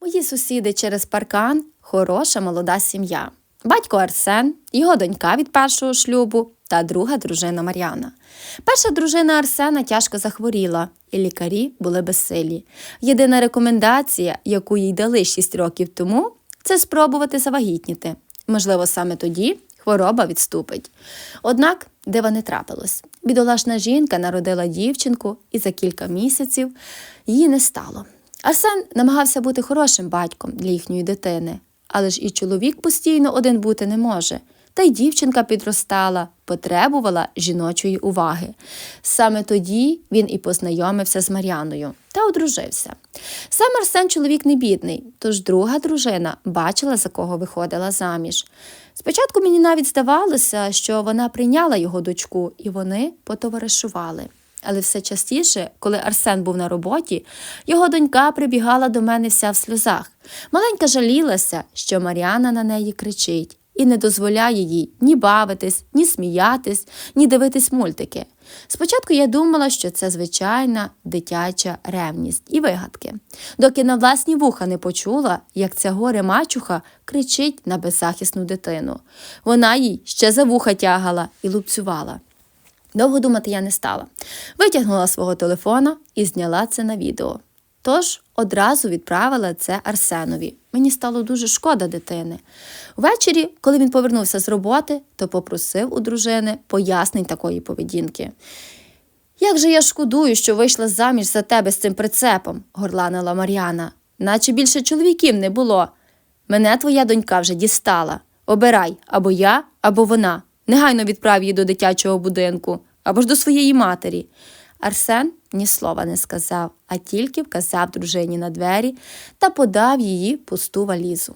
Мої сусіди через паркан хороша молода сім'я. Батько Арсен, його донька від першого шлюбу та друга дружина Мар'яна. Перша дружина Арсена тяжко захворіла, і лікарі були безсилі. Єдина рекомендація, яку їй дали 6 років тому, це спробувати завагітніти. Можливо, саме тоді хвороба відступить. Однак дива не трапилось. Бідолашна жінка народила дівчинку, і за кілька місяців її не стало. Арсен намагався бути хорошим батьком для їхньої дитини, але ж і чоловік постійно один бути не може. Та й дівчинка підростала, потребувала жіночої уваги. Саме тоді він і познайомився з Мар'яною та одружився. Сам Арсен чоловік не бідний, тож друга дружина бачила, за кого виходила заміж. Спочатку мені навіть здавалося, що вона прийняла його дочку, і вони потоваришували. Але все частіше, коли Арсен був на роботі, його донька прибігала до мене вся в сльозах. Маленька жалілася, що Мар'яна на неї кричить і не дозволяє їй ні бавитись, ні сміятись, ні дивитись мультики. Спочатку я думала, що це звичайна дитяча ревність і вигадки, доки на власні вуха не почула, як ця горе мачуха кричить на беззахисну дитину. Вона їй ще за вуха тягала і лупцювала. Довго думати я не стала. Витягнула свого телефона і зняла це на відео. Тож одразу відправила це Арсенові. Мені стало дуже шкода дитини. Ввечері, коли він повернувся з роботи, то попросив у дружини пояснень такої поведінки. Як же я шкодую, що вийшла заміж за тебе з цим прицепом, горланила Мар'яна. Наче більше чоловіків не було. Мене твоя донька вже дістала. Обирай або я, або вона. Негайно відправ її до дитячого будинку або ж до своєї матері. Арсен ні слова не сказав, а тільки вказав дружині на двері та подав її пусту валізу.